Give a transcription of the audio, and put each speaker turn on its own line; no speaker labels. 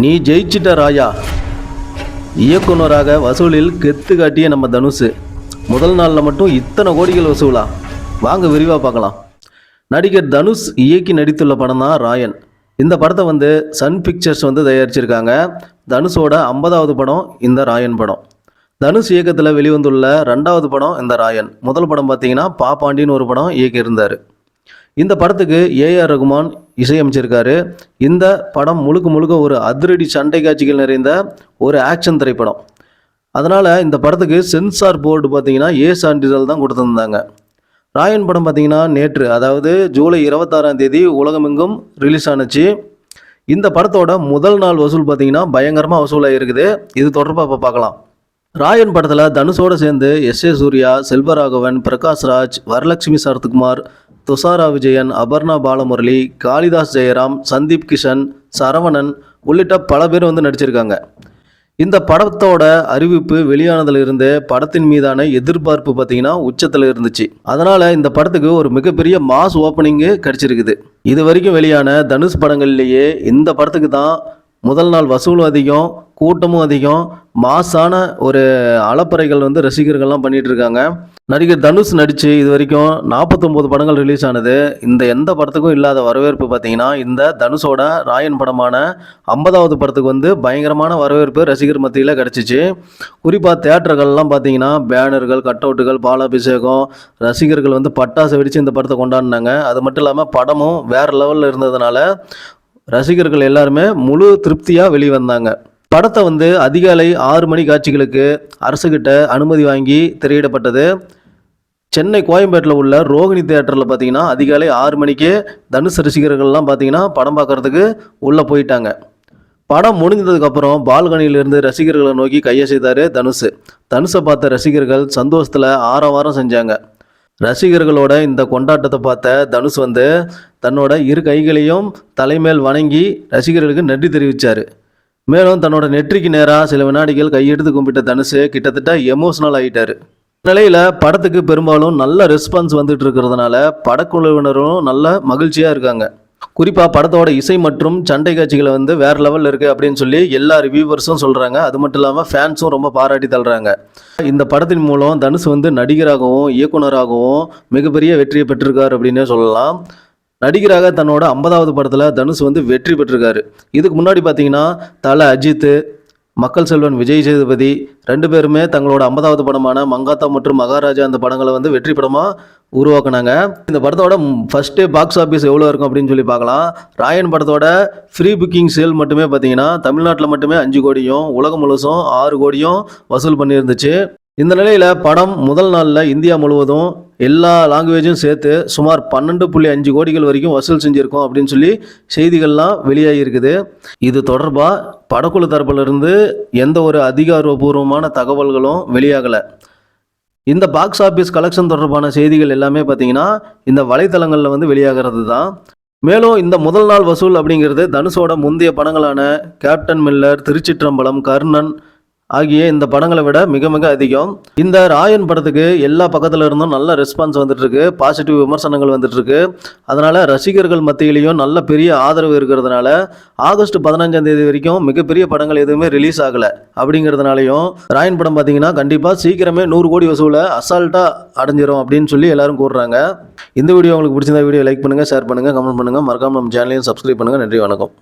நீ ஜெயிச்சிட்ட ராயா. இயக்குனராக வசூலில் கெத்து காட்டிய நம்ம தனுஷு முதல் நாளில் மட்டும் இத்தனை கோடிகள் வசூலா? வாங்க விரிவாக பார்க்கலாம். நடிகர் தனுஷ் இயக்கி நடித்துள்ள படம் தான் ராயன். இந்த படத்தை வந்து சன் பிக்சர்ஸ் வந்து தயாரிச்சிருக்காங்க. தனுஷோட ஐம்பதாவது படம் இந்த ராயன் படம். தனுஷ் இயக்கத்தில் வெளிவந்துள்ள ரெண்டாவது படம் இந்த ராயன். முதல் படம் பார்த்தீங்கன்னா பாப்பாண்டின்னு ஒரு படம் இயக்கியிருந்தார். இந்த படத்துக்கு ஏஆர் ரகுமான் இசையமைச்சிருக்காரு. இந்த படம் முழுக்க முழுக்க ஒரு அதிரடி சண்டை காட்சிகள் நிறைந்த ஒரு ஆக்ஷன் திரைப்படம். அதனால் இந்த படத்துக்கு சென்சார் போர்டு பார்த்தீங்கன்னா ஏ சான்றிதழ் தான் கொடுத்துருந்தாங்க. ராயன் படம் பார்த்தீங்கன்னா நேற்று அதாவது ஜூலை இருபத்தாறாம் தேதி உலகமெங்கும் ரிலீஸ் ஆனுச்சு. இந்த படத்தோட முதல் நாள் வசூல் பார்த்தீங்கன்னா பயங்கரமாக வசூலாக இருக்குது இது தொடர்பாக இப்போ பார்க்கலாம். ராயன் படத்தில் தனுஷோடு சேர்ந்து எஸ் ஏ சூர்யா செல்வராகவன் பிரகாஷ் ராஜ் வரலட்சுமி சரத்குமார் துஷாரா விஜயன் அபர்ணா பாலமுரளி காளிதாஸ் ஜெயராம் சந்தீப் கிஷன் சரவணன் உள்ளிட்ட பல பேர் வந்து நடிச்சிருக்காங்க. இந்த படத்தோட அறிவிப்பு வெளியானதுல இருந்தே படத்தின் மீதான எதிர்பார்ப்பு பார்த்தீங்கன்னா உச்சத்தில் இருந்துச்சு. அதனால இந்த படத்துக்கு ஒரு மிகப்பெரிய மாஸ் ஓப்பனிங்கு கிடைச்சிருக்குது. இது வரைக்கும் வெளியான தனுஷ் படங்கள்லேயே இந்த படத்துக்கு தான் முதல் நாள் வசூலும் அதிகம் கூட்டமும் அதிகம். மாசான ஒரு அலப்பறைகள் வந்து ரசிகர்கள்லாம் பண்ணிட்டு இருக்காங்க நடிகர் தனுஷ் நடித்து இது வரைக்கும் நாற்பத்தொம்போது படங்கள் ரிலீஸ் ஆனது. இந்த எந்த படத்துக்கும் இல்லாத வரவேற்பு பார்த்தீங்கன்னா இந்த தனுஷோட ராயன் படமான ஐம்பதாவது படத்துக்கு வந்து பயங்கரமான வரவேற்பு ரசிகர் மத்தியில் கிடச்சிச்சு. குறிப்பாக தேட்டர்கள்லாம் பார்த்தீங்கன்னா பேனர்கள் கட் அவுட்டுகள் பாலாபிஷேகம் ரசிகர்கள் வந்து பட்டாசு வெடித்து இந்த படத்தை கொண்டாடினாங்க. அது மட்டும் இல்லாமல் படமும் வேறு லெவலில் இருந்ததுனால ரசிகர்கள் எல்லாருமே முழு திருப்தியாக வெளிவந்தாங்க. படத்தை வந்து அதிகாலை ஆறு மணி காட்சிகளுக்கு அரசுகிட்ட அனுமதி வாங்கி திரையிடப்பட்டது. சென்னை கோயம்பேட்டில் உள்ள ரோகிணி தேட்டரில் பார்த்தீங்கன்னா அதிகாலை ஆறு மணிக்கே தனுஷ் ரசிகர்கள்லாம் பார்த்தீங்கன்னா படம் பார்க்கறதுக்கு உள்ளே போயிட்டாங்க. படம் முடிஞ்சதுக்கப்புறம் பால்கனியிலிருந்து ரசிகர்களை நோக்கி கையை செய்தார் தனுஷ். தனுஷை பார்த்த ரசிகர்கள் சந்தோஷத்தில் ஆரவாரம் செஞ்சாங்க. ரசிகர்களோட இந்த கொண்டாட்டத்தை பார்த்த தனுஷ் வந்து தன்னோட இரு கைகளையும் தலைமேல் வணங்கி ரசிகர்களுக்கு நன்றி தெரிவித்தார் மேலும் தன்னோட நெற்றிக்கு நேராக சில வினாடிகள் கையெடுத்து கும்பிட்ட தனுஷு கிட்டத்தட்ட எமோஷனல் ஆகிட்டார் நிலையில் படத்துக்கு பெரும்பாலும் நல்ல ரெஸ்பான்ஸ் வந்துட்டு இருக்கிறதுனால படக்குழுவினரும் நல்ல மகிழ்ச்சியாக இருக்காங்க. குறிப்பாக படத்தோட இசை மற்றும் சண்டை காட்சிகளை வந்து வேறு லெவலில் இருக்குது அப்படின்னு சொல்லி எல்லா ரிவ்யூவர்ஸும் சொல்கிறாங்க அது மட்டும் இல்லாமல் ஃபேன்ஸும் ரொம்ப பாராட்டி தள்ளுறாங்க. இந்த படத்தின் மூலம் தனுஷ் வந்து நடிகராகவும் இயக்குனராகவும் மிகப்பெரிய வெற்றியை பெற்றிருக்கார் அப்படின்னே சொல்லலாம். நடிகராக தன்னோட ஐம்பதாவது படத்தில் தனுஷ் வந்து வெற்றி பெற்றிருக்காரு. இதுக்கு முன்னாடி பார்த்தீங்கன்னா தலை அஜித்து மக்கள் செல்வன் விஜய் சேதுபதி ரெண்டு பேருமே தங்களோட ஐம்பதாவது படமான மங்காத்தா மற்றும் மகாராஜா அந்த படங்களை வந்து வெற்றி படமாக உருவாக்குனாங்க. இந்த படத்தோட ஃபர்ஸ்ட் டே பாக்ஸ் ஆஃபீஸ் எவ்வளோ இருக்கும் அப்படின்னு சொல்லி பார்க்கலாம். ராயன் படத்தோட ஃப்ரீ புக்கிங் சேல் மட்டுமே பார்த்தீங்கன்னா தமிழ்நாட்டில் மட்டுமே அஞ்சு கோடியும் உலகம் முழுசும் ஆறு கோடியும் வசூல் பண்ணியிருந்துச்சு. இந்த நிலையில் படம் முதல் நாளில் இந்தியா முழுவதும் எல்லா லாங்குவேஜும் சேர்த்து சுமார் பன்னெண்டு புள்ளி அஞ்சு கோடிகள் வரைக்கும் வசூல் செஞ்சுருக்கோம் அப்படின்னு சொல்லி செய்திகள்லாம் வெளியாகி இருக்குது இது தொடர்பாக படக்குழு தரப்பிலிருந்து எந்த ஒரு அதிகாரப்பூர்வமான தகவல்களும் வெளியாகலை. இந்த பாக்ஸ் ஆஃபீஸ் கலெக்ஷன் தொடர்பான செய்திகள் எல்லாமே பார்த்தீங்கன்னா இந்த வலைத்தளங்களில் வந்து வெளியாகிறது தான் மேலும் இந்த முதல் நாள் வசூல் அப்படிங்கிறது தனுஷோட முந்தைய படங்களான கேப்டன் மில்லர் திருச்சிற்றம்பலம் கர்ணன் ஆகிய இந்த படங்களை விட மிக மிக அதிகம். இந்த ராயன் படத்துக்கு எல்லா பக்கத்துல இருந்தும் நல்ல ரெஸ்பான்ஸ் வந்துட்டு இருக்கு பாசிட்டிவ் விமர்சனங்கள் வந்துட்டு இருக்கு அதனால ரசிகர்கள் மத்தியிலையும் நல்ல பெரிய ஆதரவு இருக்கிறதுனால ஆகஸ்ட் பதினஞ்சாம் தேதி வரைக்கும் மிகப்பெரிய படங்கள் எதுவுமே ரிலீஸ் ஆகல. அப்படிங்கிறதுனாலையும் ராயன் படம் பார்த்தீங்கன்னா கண்டிப்பாக சீக்கிரமே நூறு கோடி வசூலை அசால்ட்டாக அடைஞ்சிரும் அப்படின்னு சொல்லி எல்லாரும் கூறுறாங்க. இந்த வீடியோ உங்களுக்கு பிடிச்சிருந்தா வீடியோ லைக் பண்ணுங்க ஷேர் பண்ணுங்க கமெண்ட் பண்ணுங்க. மறக்காம நம்ம சேனலையும் சப்ஸ்கிரைப் பண்ணுங்க. நன்றி வணக்கம்.